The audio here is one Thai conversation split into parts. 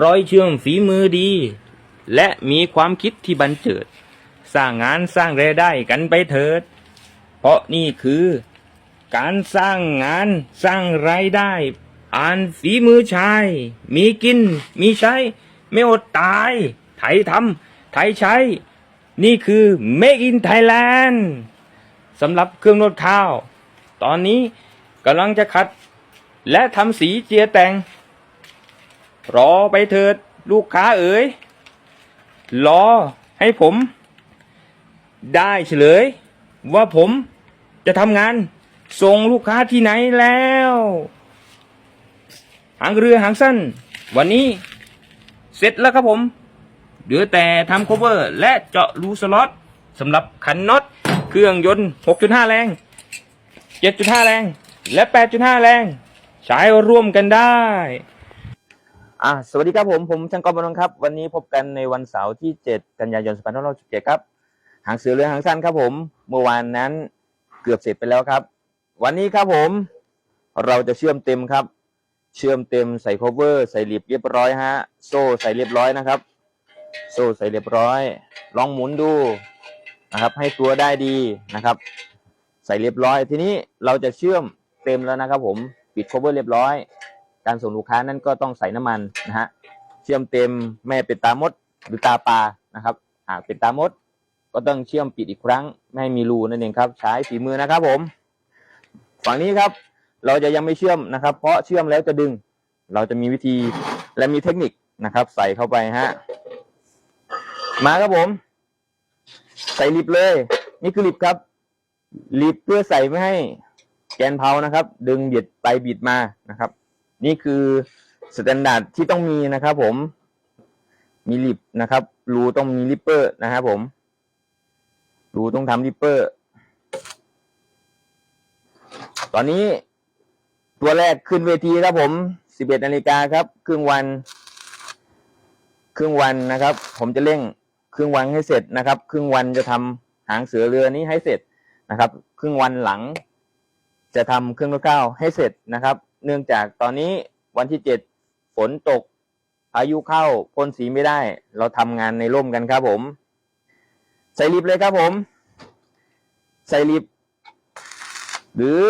ร้อยเชื่อมฝีมือดี และมีความคิดที่บันเจิด สร้างงานสร้างรายได้กันไปเถิด เพราะนี่คือ การสร้างงานสร้างรายได้ อ่านฝีมือชาย มีกิน มีใช้ ไม่อดตาย ไทยทำไทยใช้ นี่คือ Make in Thailand สำหรับเครื่องนวดข้าว ตอนนี้กำลังจะคัด และทำสีเจียแต่ง รอไปเถิดลูกค้าเอ๋ย รอให้ผม ได้เฉลย ว่าผมจะทำงาน ส่งลูกค้าที่ไหนแล้ว หางเรือหางสั้น วันนี้ เสร็จแล้วครับผม เหลือแต่ทำ cover และเจาะรูสล็อตสำหรับขันน็อต เครื่องยนต์ 6.5 แรง 7.5 แรง และ 8.5 แรง ใช้ร่วมกันได้ อะสวัสดีครับผม ผมช่างกอบนนท์ครับ วันนี้พบกันในวันเสาร์ที่ 7 กันยายน2567ครับ หางเสือเรือหางสั้นครับผม เมื่อวานนั้นเกือบเสร็จไปแล้วครับ วันนี้ครับผม เราจะเชื่อมเต็มครับ เชื่อมเต็มใส่ cover ใส่ลิบเรียบร้อยฮะ โซ่ใส่เรียบร้อยนะครับ โซ่ใส่เรียบร้อย ลองหมุนดูนะครับ ให้ตัวได้ดีนะครับ ใส่เรียบร้อย ทีนี้เราจะเชื่อมเต็มแล้วนะครับ ผม ปิด cover เรียบร้อย การส่งลูกค้านั้นก็ต้องใส่น้ำมันนะฮะเชื่อมเต็มไม่เป็นตามดหรือตาปลานะครับ หากเป็นตามด ก็ต้องเชื่อมปิดอีกครั้ง ไม่ให้มีรูนั่นเองครับ ใช้ฝีมือนะครับผม ฝั่งนี้ครับ เราจะยังไม่เชื่อมนะครับ เพราะเชื่อมแล้วจะดึง เราจะมีวิธีและมีเทคนิคนะครับ ใส่เข้าไปฮะมาครับผม ใส่ลิบเลย นี่คือลิบครับลิบเพื่อใส่ไม่ให้แกนเพานะครับ ดึงบิดไปบิดมานะครับ นี่คือสแตนดาร์ดที่ต้องมีนะครับผม มีลิบนะครับรูต้องมีลิปเปอร์นะครับผมรูต้องทำลิปเปอร์ ตอนนี้ตัวแรกขึ้นเวทีครับผม 11นาฬิกาครับ ครึ่งวัน ครึ่งวันนะครับ ผมจะเร่งครึ่งวันให้เสร็จนะครับ ครึ่งวันจะทำหางเสือเรือนี้ให้เสร็จนะครับ ครึ่งวันหลัง จะทำเครื่องนวดข้าวให้เสร็จนะครับ เนื่องจากตอนนี้วันที่เจ็ดฝนตกพายุเข้าพ่นสีไม่ได้ เราทำงานในร่มกันครับผม ใส่ลิบเลยครับผม ใส่ลิบหรือ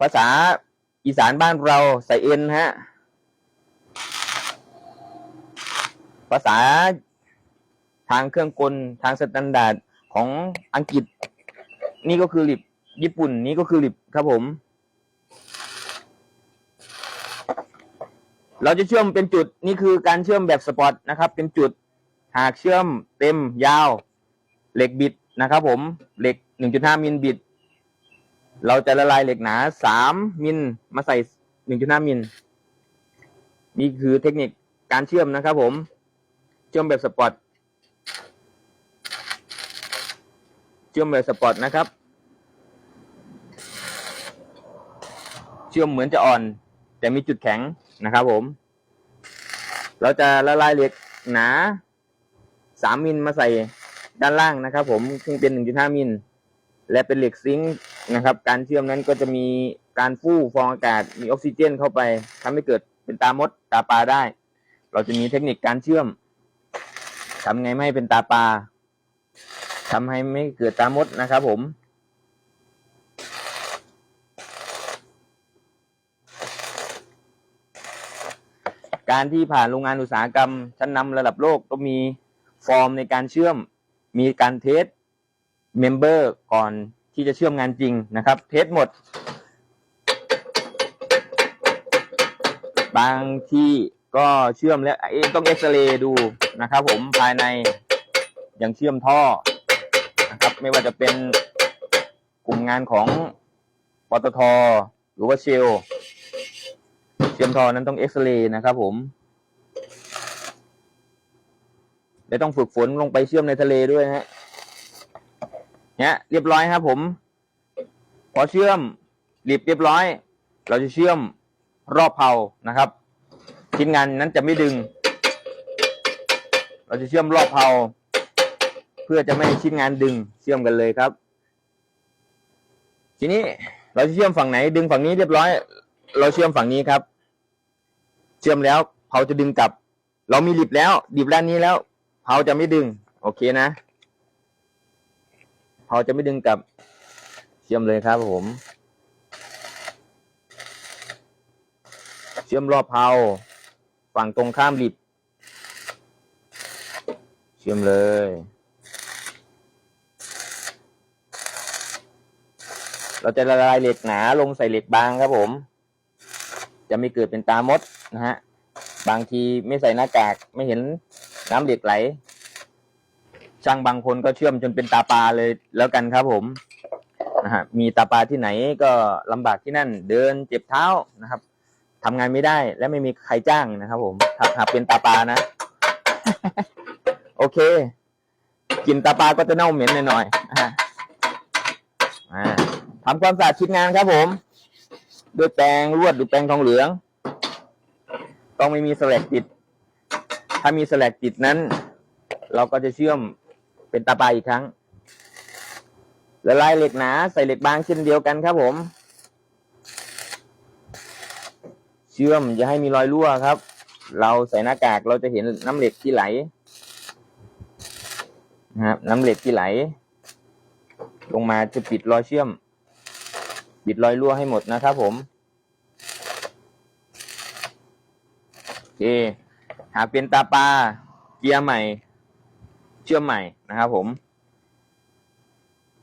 ภาษาอีสานบ้านเราใส่เอ็นฮะ ภาษาทางเครื่องกลทางสแตนดาร์ดของอังกฤษ นี่ก็คือลิบญี่ปุ่นนี่ก็คือลิบครับผม เราจะเชื่อมเป็นจุดนี่คือการเชื่อมแบบสปอร์ตนะครับ เป็นจุดหากเชื่อมเต็มยาวเหล็กบิดนะครับผมเหล็ก 1.5 มิลบิด เราจะละลายเหล็กหนา 3 มิลมาใส่ 1.5 มิลนี่คือเทคนิคการเชื่อมนะครับผม เชื่อมแบบสปอร์ตเชื่อมแบบสปอร์ตนะครับ เชื่อมเหมือนจะอ่อน แต่มีจุดแข็งนะครับผม เราจะละลายเหล็กหนา3มิลมาใส่ด้านล่างนะครับ ผมซึ่งเป็น1.5มิลและเป็นเหล็กซิงค์นะครับ การเชื่อมนั้นก็จะมีการฟู่ฟองอากาศมีออกซิเจนเข้าไปทำให้เกิดเป็นตามดตาปลาได้ เราจะมีเทคนิคการเชื่อมทำไงไม่ให้เป็นตาปลาทำให้ไม่เกิดตามดนะครับผม การที่ผ่านโรงงานอุตสาหกรรม ชั้นนำระดับโลกก็มีฟอร์มในการเชื่อม มีการเทสเมมเบอร์ก่อนที่จะเชื่อมงานจริงนะครับ เทสหมด บางที่ก็เชื่อมแล้วต้องเอ็กซเรย์ดูนะครับผมภายในยังเชื่อมท่อนะครับไม่ว่าจะเป็นกลุ่มงานของปตทหรือว่าเชล เชื่อมทอนั้นต้องเอ็กซเรย์นะครับผมและต้องฝึกฝนลงไปเชื่อมในทะเลด้วยนะฮะเนี่ยเรียบร้อยครับผม พอเชื่อมรีบเรียบร้อย เราจะเชื่อมรอบเผานะครับ ชิ้นงานนั้นจะไม่ดึง เราจะเชื่อมรอบเผาเพื่อจะไม่ให้ชิ้นงานดึงเชื่อมกันเลยครับ ทีนี้เราจะเชื่อมฝั่งไหนดึงฝั่งนี้เรียบร้อย เราเชื่อมฝั่งนี้ครับ เชื่อมแล้วเผาจะดึงกลับ เรามีดิบแล้ว ดิบด้านนี้แล้วเผาจะไม่ดึง โอเคนะเผาจะไม่ดึงกลับ เชื่อมเลยครับผม เชื่อมรอบเผาฝั่งตรงข้ามดิบ เชื่อมเลยเราจะละลายเหล็กหนาลงใส่เหล็กบางครับผม จะไม่เกิดเป็นตามด นะฮะ บางทีไม่ใส่หน้ากากไม่เห็นน้ำเหล็กไหล ช่างบางคนก็เชื่อมจนเป็นตาปลาเลยแล้วกันครับผมนะฮะมีตาปลาที่ไหนก็ลำบากที่นั่น เดินเจ็บเท้านะครับทำงานไม่ได้และไม่มีใครจ้างนะครับ ผมหากเป็นตาปลานะ โอเคกินตาปลาก็จะเน่าเหม็นหน่อยๆนะฮะอ่าทำความสะอาดชิ้นงานครับผม ด้วยแปรงลวดหรือแปรงทองเหลือง ต้องไม่มีสแลกติด ถ้ามีสแลกติดนั้น เราก็จะเชื่อมเป็นตาปลาอีกครั้งละลายเหล็กหนาใส่เหล็กบางเช่นเดียวกันครับผม เชื่อมอย่าให้มีรอยรั่วครับ เราใส่หน้ากากเราจะเห็นน้ำเหล็กที่ไหลนะครับน้ำเหล็กที่ไหล ลงมาจะปิดรอยเชื่อม ปิดรอยรั่วให้หมดนะครับผม โอ เค หากเป็นตาปลาเกียร์ใหม่ เชื่อมใหม่นะครับผม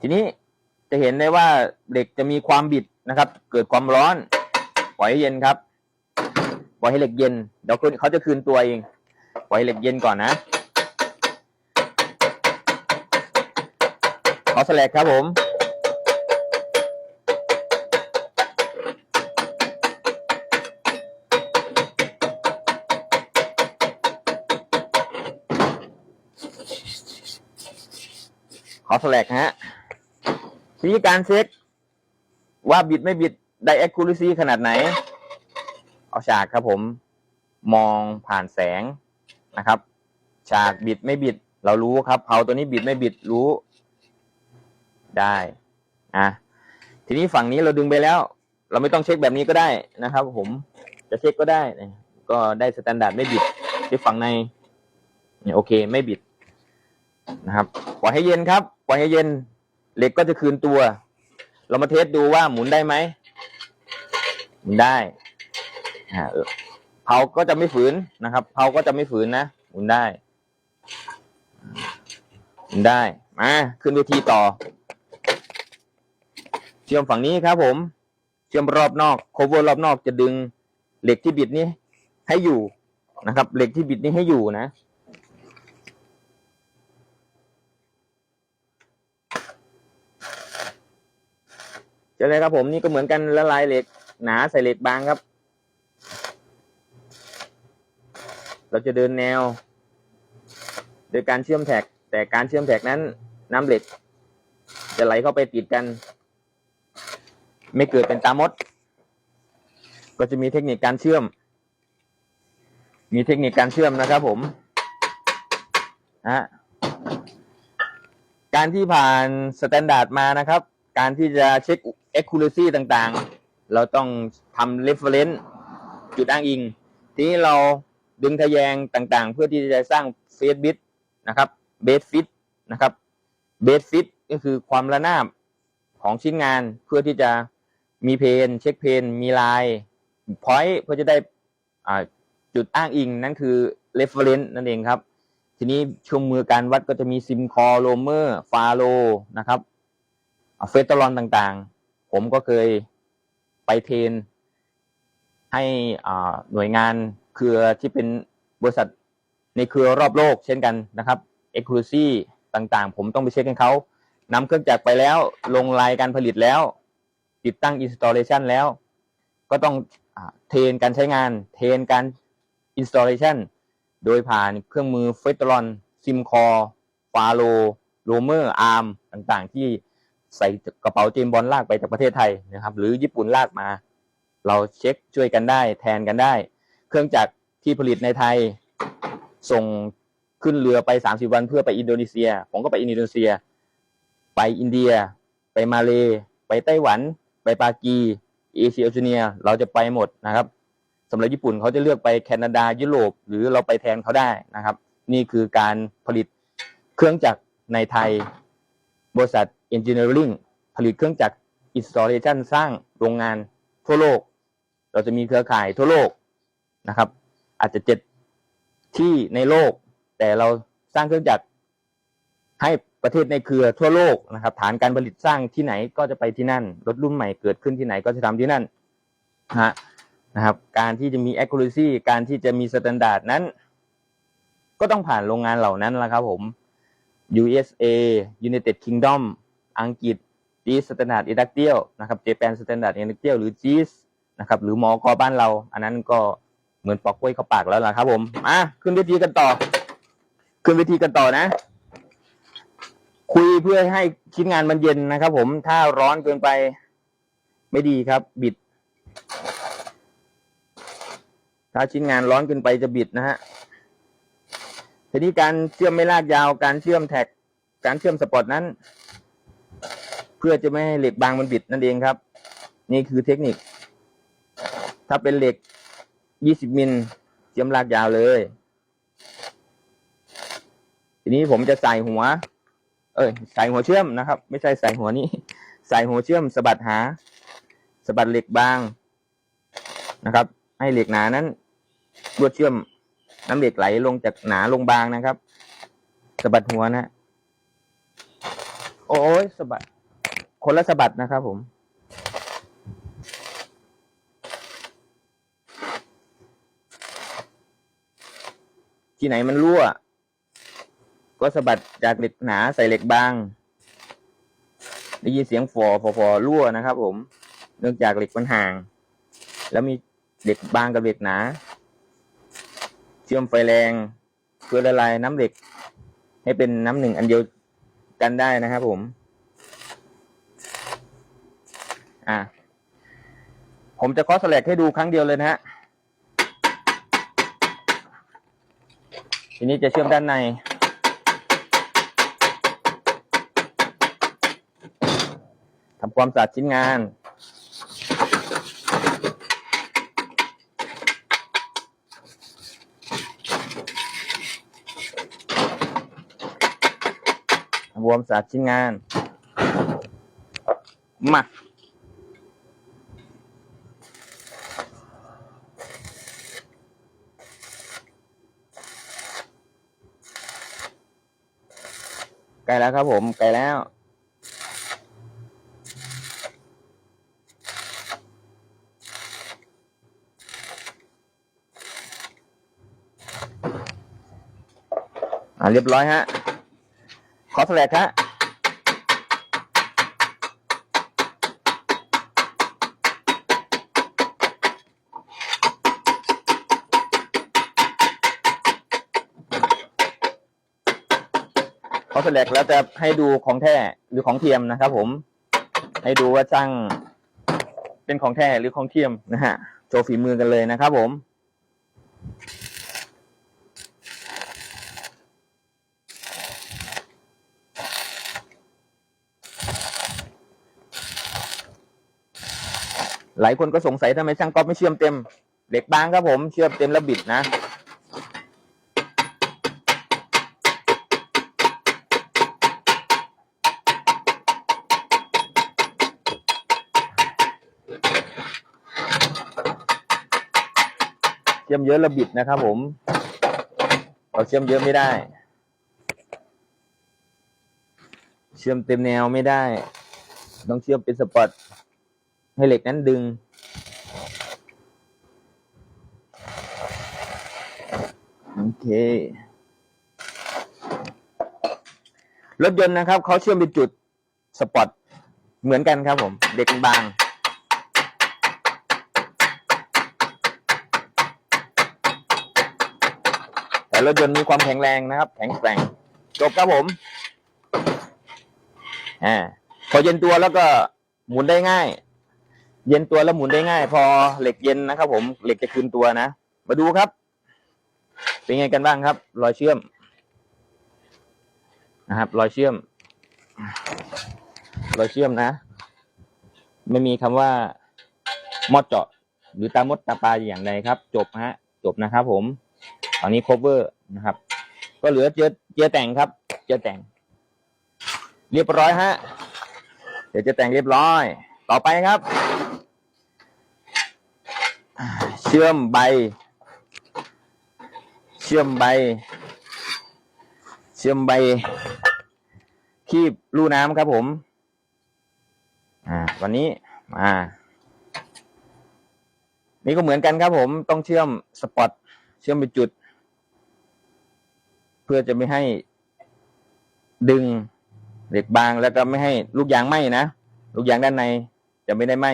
ทีนี้จะเห็นได้ว่าเหล็กจะมีความบิดนะครับ เกิดความร้อน ปล่อยให้เย็นครับ ปล่อยให้เหล็กเย็นเดี๋ยวเขาจะคืนตัวเอง ปล่อยให้เหล็กเย็นก่อนนะขอสแลกครับผม ขอสแลกฮะวิธีการเช็ค ว่าบิดไม่บิดได้ accuracy ขนาดไหน เอาฉากครับผม มองผ่านแสงนะครับ ฉากบิดไม่บิด เรารู้ครับเผาตัวนี้บิดไม่บิดรู้ ได้อะทีนี้ฝั่งนี้เราดึงไปแล้ว เราไม่ต้องเช็คแบบนี้ก็ได้นะครับ ผมจะเช็คก็ได้ ก็ได้สแตนดาร์ดไม่บิดที่ฝั่งในโอเค ไม่บิด นะครับปล่อยให้เย็นครับปล่อยให้เย็น เหล็กก็จะคืนตัว เรามาเทสดูว่าหมุนได้ไหมหมุนได้เออเผาก็จะไม่ฝืนนะครับเผาก็จะไม่ฝืนนะหมุนได้หมุนได้มาขึ้นเวทีต่อ เชื่อมฝั่งนี้ครับผม เชื่อมรอบนอกโคเวอร์รอบนอกจะดึงเหล็กที่บิดนี้ให้อยู่นะครับ เหล็กที่บิดนี้ให้อยู่นะ เจอเลยครับผมนี่ก็เหมือนกันละลายเหล็กหนาใส่เหล็กบางครับ เราจะเดินแนว โดยการเชื่อมแท็ก แต่การเชื่อมแท็กนั้นน้ำเหล็ก จะไหลเข้าไปติดกัน ไม่เกิดเป็นตามด ก็จะมีเทคนิคการเชื่อม มีเทคนิคการเชื่อมนะครับผมฮะการที่ผ่านสแตนดาร์ดมานะครับ การที่จะเช็ค accuracy ต่างๆ เราต้องทำ reference จุดอ้างอิง ทีนี้เราดึงทะแยงต่างๆ เพื่อที่จะสร้าง face bit นะครับ base fit นะครับ base fit ก็คือความระนาบของชิ้นงานเพื่อที่จะมีเพนเช็คเพนมีลาย point เพื่อจะได้จุดอ้างอิงนั่นคือ reference นั่นเองครับ ทีนี้ช่วงมือการวัดก็จะมีซิมคอโลเมอร์ฟาโลนะครับ เฟสตอลอนต่างๆ ผมก็เคยไปเทรนให้หน่วยงานเครือที่เป็นบริษัทในเครือรอบโลกเช่นกันนะครับ e x c l u s i ต่างๆ ผมต้องไปเช็คให้เขานำเครื่องจักรไปแล้ว ลงรายการผลิตแล้ว ติดตั้ง installation แล้ว ก็ต้องเทรนการใช้งาน เทรนการ installation โดยผ่านเครื่องมือเฟตอรอนซิมคอฟาโลโรเมอร์อาร์มต่างๆ ที่ ใส่กระเป๋าเจมบอลลากไปจากประเทศไทยนะครับ หรือญี่ปุ่นลากมา เราเช็คช่วยกันได้ แทนกันได้ เครื่องจักรที่ผลิตในไทยส่งขึ้นเรือไป 30 วันเพื่อไปอินโดนีเซีย ผมก็ไปอินโดนีเซีย ไปอินเดีย ไปมาเลไปไต้หวัน ไปปากีเอเชียโอเชียเนียเราจะไปหมดนะครับสำหรับญี่ปุ่นเขาจะเลือกไปแคนาดายุโรป หรือเราไปแทนเขาได้นะครับ นี่คือการผลิตเครื่องจักรในไทย บริษัท Engineering ผลิตเครื่องจักร Installation สร้างโรงงานทั่วโลก เราจะมีเครือข่ายทั่วโลกนะครับ อาจจะเจ็ดที่ในโลก แต่เราสร้างเครื่องจักรให้ประเทศในเครือทั่วโลกนะครับ ฐานการผลิตสร้างที่ไหนก็จะไปที่นั่น รถรุ่นใหม่เกิดขึ้นที่ไหนก็จะทำที่นั่นนะฮะนะครับ การที่จะมี accuracy การที่จะมี standard นั้น ก็ต้องผ่านโรงงานเหล่านั้นแหละครับผม USA United Kingdom อังกฤษ GS Standard Industrial นะครับ Japan Standard Industrial หรือ GS นะครับหรือมอกอบ้านเรา อันนั้นก็เหมือนปอกกล้วยเข้าปากแล้วล่ะครับผมมาขึ้นเวทีกันต่อ ขึ้นเวทีกันต่อนะ คุยเพื่อให้ชิ้นงานมันเย็นนะครับ ผมถ้าร้อนเกินไปไม่ดีครับ บิด ถ้าชิ้นงานร้อนเกินไปจะบิดนะฮะทีนี้การเชื่อมไม่ลากยาว การเชื่อมแท็ก การเชื่อมสปอร์ตนั้น เพื่อจะไม่ให้เหล็กบางมันบิดนั่นเองครับ นี่คือเทคนิค ถ้าเป็นเหล็ก 20มิลเชื่อมลากยาวเลย ทีนี้ผมจะใส่หัว เอ้ยใส่หัวเชื่อมนะครับ ไม่ใช่ใส่หัวนี้ใส่หัวเชื่อมสะบัดหาสะบัดเหล็กบางนะครับ ให้เหล็กหนานั้นรวดเชื่อมน้ำเหล็กไหลลงจากหนาลงบางนะครับสะบัดหัวนะ โอ้ยสะบัด คนละสะบัดนะครับผม ที่ไหนมันรั่ว ก็สะบัดจากเหล็กหนาใส่เหล็กบางได้ยินเสียงฟอฟอฟอรั่วนะครับ ผม เนื่องจากเหล็กมันห่าง แล้วมีเหล็กบางกับเหล็กหนา เชื่อมไฟแรงเพื่อละลายน้ำเหล็ก ให้เป็นน้ำหนึ่งอันเดียวกันได้นะครับผม อ่าผมจะคอสแลกให้ดูครั้งเดียวเลยนะฮะ ทีนี้จะเชื่อมด้านใน ทำความสะอาดชิ้นงาน ทำความสะอาดชิ้นงาน มา ไกลแล้วครับผมไกลแล้ว อ่าเรียบร้อยฮะ ขอแสลกฮะ ขอแลกแล้วจะให้ดูของแท้หรือของเทียมนะครับ ผม ให้ดูว่าช่างเป็นของแท้หรือของเทียมนะฮะโชว์ฝีมือกันเลยนะครับ ผมหลายคนก็สงสัยทำไมช่างก๊อฟไม่เชื่อมเต็ม เหล็กบางครับผม เชื่อมเต็มแล้วบิดนะ เชื่อมเยอะแล้วบิดนะครับผม เราเชื่อมเยอะไม่ได้ เชื่อมเต็มแนวไม่ได้ ต้องเชื่อมเป็นสปอตให้เหล็กนั้นดึง โอเครถยนต์นะครับเขาเชื่อมเป็นจุดสปอตเหมือนกันครับผม เด็กบาง แต่รถยนต์มีความแข็งแรงนะครับ แข็งแกร่งจบครับผมอ่าพอเย็นตัวแล้วก็หมุนได้ง่าย เย็นตัวแล้วหมุนได้ง่าย พอเหล็กเย็นนะครับ ผมเหล็กจะคืนตัวนะมาดูครับ เป็นไงกันบ้างครับ รอยเชื่อม นะครับ รอยเชื่อม รอยเชื่อมนะไม่มีคำว่ามอดเจาะ หรือตามดตาปลาอย่างไรครับ จบฮะ จบนะครับผม ตอนนี้ cover นะครับ ก็เหลือเจือเจอแต่งครับ เจอแต่ง เรียบร้อยฮะ เดี๋ยวจะแต่งเรียบร้อย ต่อไปครับ เชื่อมใบ เชื่อมใบ เชื่อมใบ คีบรูน้ำครับผม อ่า วันนี้มานี่ก็เหมือนกันครับผมต้องเชื่อมสปอต เชื่อมไปจุด เพื่อจะไม่ให้ดึงเหล็กบางแล้วก็ไม่ให้ลูกยางไหม้นะลูกยางด้านในจะไม่ได้ไหม้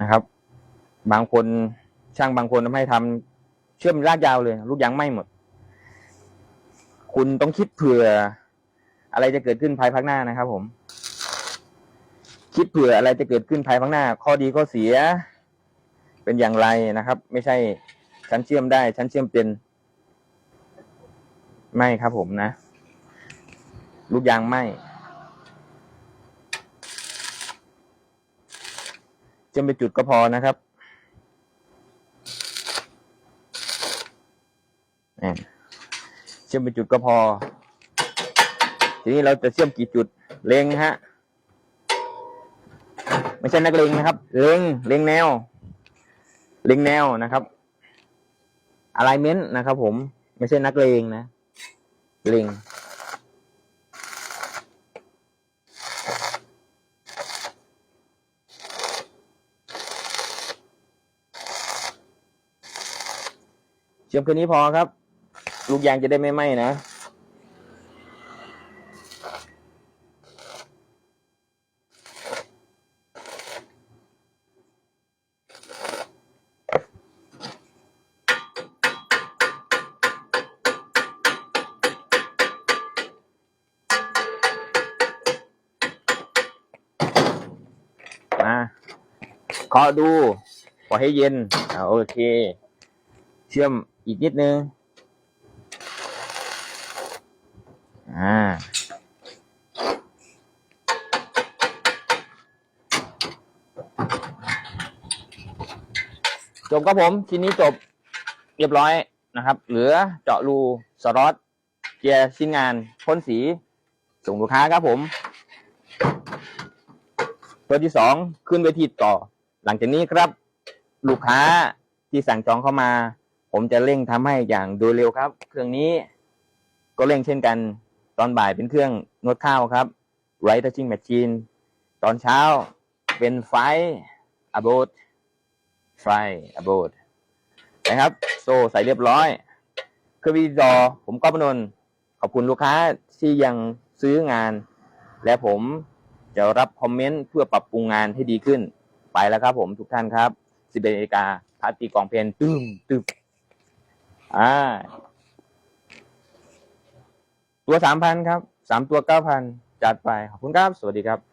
นะครับ บางคนช่างบางคนทำให้ทำเชื่อมลากยาวเลย ลูกยางไหม้หมด คุณต้องคิดเผื่อ อะไรจะเกิดขึ้นภายภาคหน้านะครับ ผม คิดเผื่ออะไรจะเกิดขึ้นภายภาคหน้า ข้อดีข้อเสีย เป็นอย่างไรนะครับ ไม่ใช่ฉันเชื่อมได้ฉันเชื่อมเป็น ไม่ครับผมนะ ลูกยางไหมเชื่อมไปจุดก็พอนะครับนี่เชื่อมไปจุดก็พอ ทีนี้เราจะเชื่อมกี่จุด เล็งฮะ ไม่ใช่นักเลงนะครับ เล็ง เล็งแนว เล็งแนวนะครับ อะไรเม้นนะครับผม ไม่ใช่นักเลงนะ ลิง เชื่อมคืนนี้พอครับ ลูกยางจะได้ไม่ไหม้นะ มาเคาะดูปล่อยให้เย็นอ่าโอเค เชื่อมอีกนิดนึง อ่า จบครับผม ทีนี้จบเรียบร้อยนะครับ เหลือเจาะรูสล็อตเกียร์ชิ้นงานพ่นสี ส่งลูกค้าครับผม ตัวที่สองขึ้นเวทีต่อ หลังจากนี้ครับลูกค้าที่สั่งจองเข้ามา ผมจะเร่งทำให้อย่างโดยเร็วครับ เครื่องนี้ก็เร่งเช่นกัน ตอนบ่ายเป็นเครื่องนวดข้าวครับ Right Touching Machine ตอนเช้าเป็นไฟ about ไฟ about นะครับโซ่ใส่เรียบร้อยเครื่องวิดีโอผมก็พนนขอบคุณลูกค้าที่ยังซื้องาน และผมจะรับคอมเมนต์เพื่อปรับปรุงงานให้ดีขึ้น ไปแล้วครับผมทุกท่านครับสิบเอ็ดนาฬิกาพาร์ตีกองเพลนตึมตึบอ่า ตัวสามพันครับสามตัวเก้าพันจัดไป ขอบคุณครับ สวัสดีครับ